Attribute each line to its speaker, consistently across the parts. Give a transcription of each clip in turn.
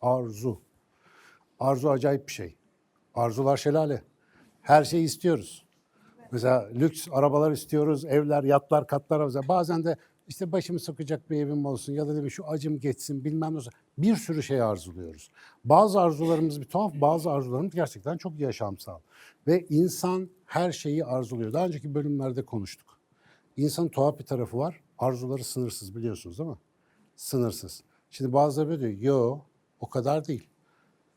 Speaker 1: Arzu. Arzu acayip bir şey. Arzular şelale. Her şeyi istiyoruz. Mesela lüks arabalar istiyoruz, evler, yatlar, katlar. Mesela bazen de işte başımı sokacak bir evim olsun ya da bileyim şu acım geçsin bilmem ne olsun. Bir sürü şey arzuluyoruz. Bazı arzularımız bir tuhaf, bazı arzularımız gerçekten çok yaşamsal. Ve insan her şeyi arzuluyor. Daha önceki bölümlerde konuştuk. İnsanın tuhaf bir tarafı var. Arzuları sınırsız biliyorsunuz değil mi? Sınırsız. Şimdi bazıları böyle diyor, yo o kadar değil.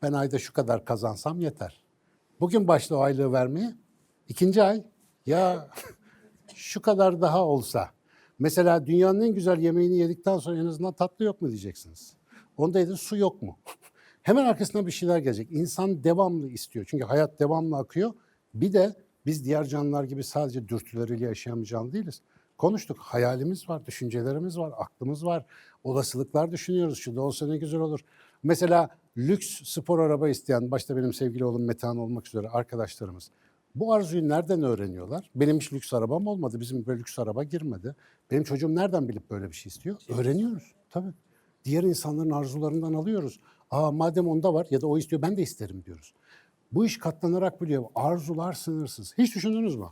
Speaker 1: Ben ayda şu kadar kazansam yeter. Bugün başla o aylığı vermeye. İkinci ay ya şu kadar daha olsa. Mesela dünyanın en güzel yemeğini yedikten sonra en azından tatlı yok mu diyeceksiniz. Onda yedin su yok mu? Hemen arkasından bir şeyler gelecek. İnsan devamlı istiyor. Çünkü hayat devamlı akıyor. Bir de biz diğer canlılar gibi sadece dürtüleriyle yaşayan bir canlı değiliz. Konuştuk. Hayalimiz var, düşüncelerimiz var, aklımız var. Olasılıklar düşünüyoruz. Şu da olsa ne güzel olur. Mesela lüks spor araba isteyen, başta benim sevgili oğlum Metehan olmak üzere arkadaşlarımız. Bu arzuyu nereden öğreniyorlar? Benim hiç lüks arabam olmadı. Bizim böyle lüks araba girmedi. Benim çocuğum nereden bilip böyle bir şey istiyor? Öğreniyoruz tabii. Diğer insanların arzularından alıyoruz. Aa madem onda var ya da o istiyor ben de isterim diyoruz. Bu iş katlanarak biliyor. Arzular sınırsız. Hiç düşündünüz mü?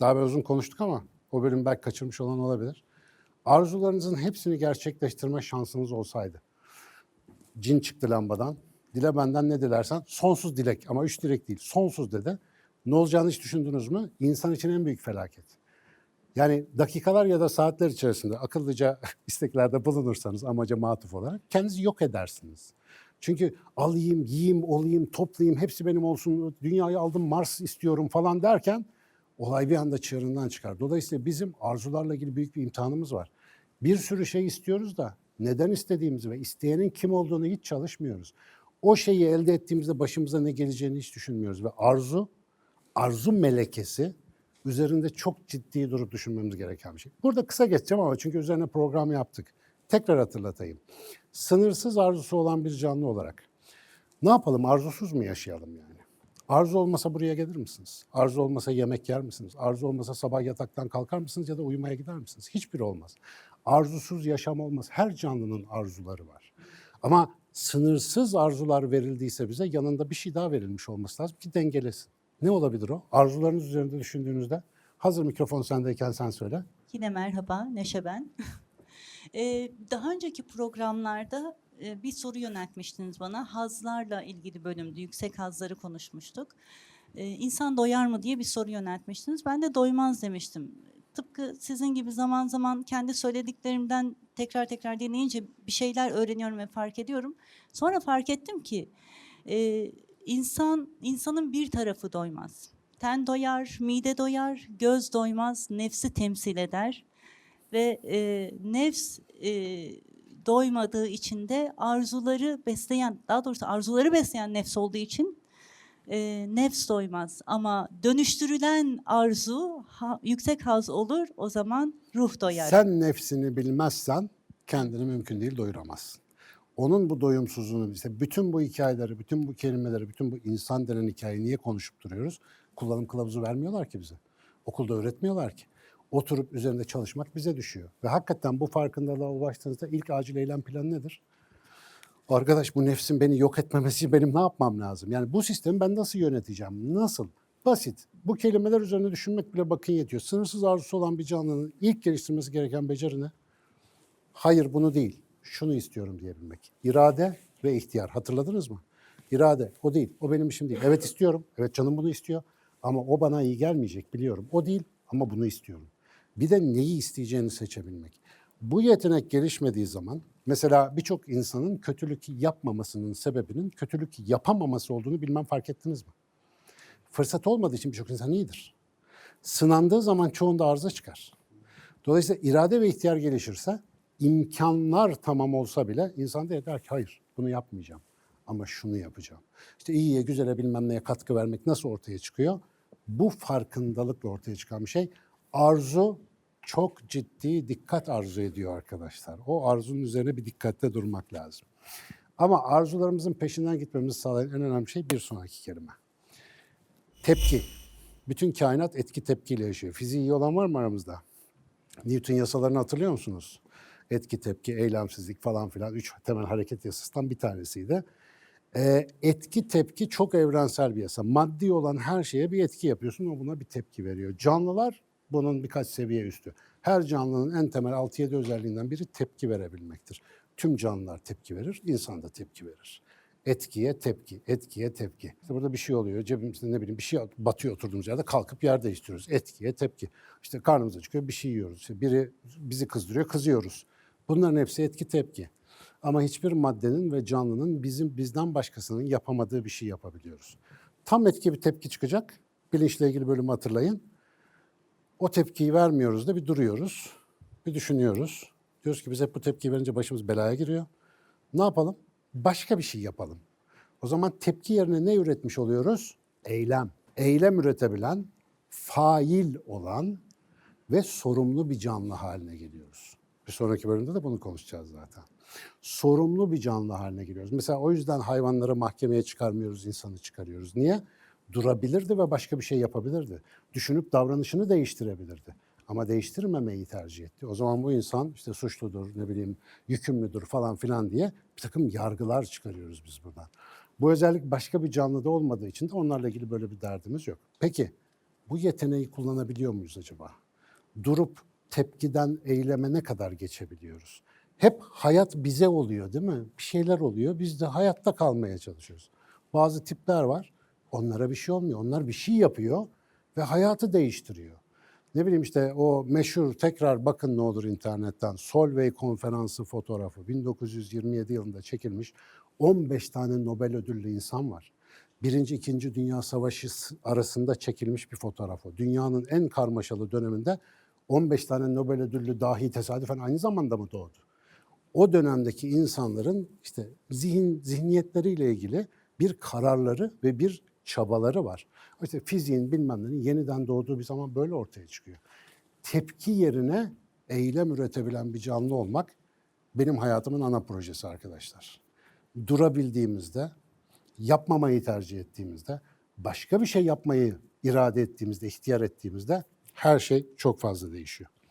Speaker 1: Daha biraz uzun konuştuk ama o bölüm belki kaçırmış olan olabilir. Arzularınızın hepsini gerçekleştirme şansınız olsaydı. Cin çıktı lambadan. Dile benden ne dilersen. Sonsuz dilek ama üç dilek değil. Sonsuz dedi. Ne olacağını hiç düşündünüz mü? İnsan için en büyük felaket. Yani dakikalar ya da saatler içerisinde akıllıca isteklerde bulunursanız amaca matuf olarak kendinizi yok edersiniz. Çünkü alayım, yiyeyim, olayım, toplayayım, hepsi benim olsun, dünyayı aldım, Mars istiyorum falan derken olay bir anda çığırından çıkar. Dolayısıyla bizim arzularla ilgili büyük bir imtihanımız var. Bir sürü şey istiyoruz da neden istediğimizi ve isteyenin kim olduğunu hiç çalışmıyoruz. O şeyi elde ettiğimizde başımıza ne geleceğini hiç düşünmüyoruz ve arzu, arzu melekesi üzerinde çok ciddi durup düşünmemiz gereken bir şey. Burada kısa geçeceğim ama çünkü üzerine program yaptık. Tekrar hatırlatayım. Sınırsız arzusu olan bir canlı olarak ne yapalım? Arzusuz mu yaşayalım yani? Arzu olmasa buraya gelir misiniz? Arzu olmasa yemek yer misiniz? Arzu olmasa sabah yataktan kalkar mısınız ya da uyumaya gider misiniz? Hiçbiri olmaz. Arzusuz yaşam olmaz. Her canlının arzuları var. Ama sınırsız arzular verildiyse bize yanında bir şey daha verilmiş olması lazım ki dengelesin. Ne olabilir o? Arzularınız üzerinde düşündüğünüzde hazır mikrofon sendeyken sen söyle.
Speaker 2: Yine merhaba, Neşe ben. Ee, daha önceki programlarda e, bir soru yöneltmiştiniz bana. Hazlarla ilgili bölümdü, yüksek hazları konuşmuştuk. Ee, İnsan doyar mı diye bir soru yöneltmiştiniz. Ben de doymaz demiştim. Tıpkı sizin gibi zaman zaman kendi söylediklerimden tekrar tekrar dinleyince bir şeyler öğreniyorum ve fark ediyorum. Sonra fark ettim ki e, insan insanın bir tarafı doymaz. Ten doyar, mide doyar, göz doymaz, nefsi temsil eder ve e, nefs e, doymadığı için de arzuları besleyen, daha doğrusu arzuları besleyen nefs olduğu için e, nefs doymaz. Ama dönüştürülen arzu ha- yüksek haz olur, o zaman ruh doyar.
Speaker 1: Sen nefsini bilmezsen kendini mümkün değil doyuramazsın. Onun bu doyumsuzluğunu, işte bütün bu hikayeleri, bütün bu kelimeleri, bütün bu insan denen hikayeyi niye konuşup duruyoruz? Kullanım kılavuzu vermiyorlar ki bize. Okulda öğretmiyorlar ki. Oturup üzerinde çalışmak bize düşüyor. Ve hakikaten bu farkındalığa ulaştığınızda ilk acil eylem planı nedir? Arkadaş bu nefsin beni yok etmemesi benim ne yapmam lazım? Yani bu sistemi ben nasıl yöneteceğim? Nasıl? Basit. Bu kelimeler üzerine düşünmek bile bakın yetiyor. Sınırsız arzusu olan bir canlının ilk geliştirmesi gereken beceri ne? Hayır bunu değil. Şunu istiyorum diyebilmek. İrade ve ihtiyar. Hatırladınız mı? İrade o değil. O benim işim değil. Evet istiyorum. Evet canım bunu istiyor. Ama o bana iyi gelmeyecek biliyorum. O değil ama bunu istiyorum. Bir de neyi isteyeceğini seçebilmek. Bu yetenek gelişmediği zaman mesela birçok insanın kötülük yapmamasının sebebinin kötülük yapamaması olduğunu bilmem fark ettiniz mi? Fırsat olmadığı için birçok insan iyidir. Sınandığı zaman çoğunda arıza çıkar. Dolayısıyla irade ve ihtiyar gelişirse imkanlar tamam olsa bile insan da der ki hayır bunu yapmayacağım ama şunu yapacağım. İşte iyiye güzele bilmem neye katkı vermek nasıl ortaya çıkıyor? Bu farkındalıkla ortaya çıkan bir şey. Arzu çok ciddi dikkat arzu ediyor arkadaşlar. O arzunun üzerine bir dikkatle durmak lazım. Ama arzularımızın peşinden gitmemizi sağlayan en önemli şey bir sonraki kelime. Tepki. Bütün kainat etki tepkiyle yaşıyor. Fiziği iyi olan var mı aramızda? Newton yasalarını hatırlıyor musunuz? Etki, tepki, eylemsizlik falan filan. Üç temel hareket yasasından bir tanesiydi. Ee, etki tepki çok evrensel bir yasa. Maddi olan her şeye bir etki yapıyorsun o buna bir tepki veriyor. Canlılar bunun birkaç seviye üstü. Her canlının en temel 6-7 özelliğinden biri tepki verebilmektir. Tüm canlılar tepki verir, insan da tepki verir. Etkiye tepki, etkiye tepki. İşte burada bir şey oluyor, cebimizde ne bileyim bir şey batıyor oturduğumuz yerde kalkıp yer değiştiriyoruz. Etkiye tepki. İşte karnımıza çıkıyor bir şey yiyoruz. İşte biri bizi kızdırıyor, kızıyoruz. Bunların hepsi etki tepki. Ama hiçbir maddenin ve canlının bizim bizden başkasının yapamadığı bir şey yapabiliyoruz. Tam etki bir tepki çıkacak. Bilinçle ilgili bölümü hatırlayın. O tepkiyi vermiyoruz da bir duruyoruz. Bir düşünüyoruz. Diyoruz ki biz bu tepkiyi verince başımız belaya giriyor. Ne yapalım? Başka bir şey yapalım. O zaman tepki yerine ne üretmiş oluyoruz? Eylem. Eylem üretebilen, fail olan ve sorumlu bir canlı haline geliyoruz. Bir sonraki bölümde de bunu konuşacağız zaten. Sorumlu bir canlı haline geliyoruz. Mesela o yüzden hayvanları mahkemeye çıkarmıyoruz, insanı çıkarıyoruz. Niye? Durabilirdi ve başka bir şey yapabilirdi. Düşünüp davranışını değiştirebilirdi. Ama değiştirmemeyi tercih etti. O zaman bu insan işte suçludur, ne bileyim yükümlüdür falan filan diye bir takım yargılar çıkarıyoruz biz buradan. Bu özellik başka bir canlıda olmadığı için de onlarla ilgili böyle bir derdimiz yok. Peki bu yeteneği kullanabiliyor muyuz acaba? Durup tepkiden eyleme ne kadar geçebiliyoruz? Hep hayat bize oluyor değil mi? Bir şeyler oluyor. Biz de hayatta kalmaya çalışıyoruz. Bazı tipler var. Onlara bir şey olmuyor. Onlar bir şey yapıyor ve hayatı değiştiriyor. Ne bileyim işte o meşhur tekrar bakın ne olur internetten Solvay konferansı fotoğrafı 1927 yılında çekilmiş 15 tane Nobel ödüllü insan var. Birinci, İkinci Dünya Savaşı arasında çekilmiş bir fotoğraf o. Dünyanın en karmaşalı döneminde 15 tane Nobel ödüllü dahi tesadüfen aynı zamanda mı doğdu? O dönemdeki insanların işte zihin zihniyetleriyle ilgili bir kararları ve bir çabaları var. İşte fiziğin bilmem nenin yeniden doğduğu bir zaman böyle ortaya çıkıyor. Tepki yerine eylem üretebilen bir canlı olmak benim hayatımın ana projesi arkadaşlar. Durabildiğimizde, yapmamayı tercih ettiğimizde, başka bir şey yapmayı irade ettiğimizde, ihtiyar ettiğimizde her şey çok fazla değişiyor.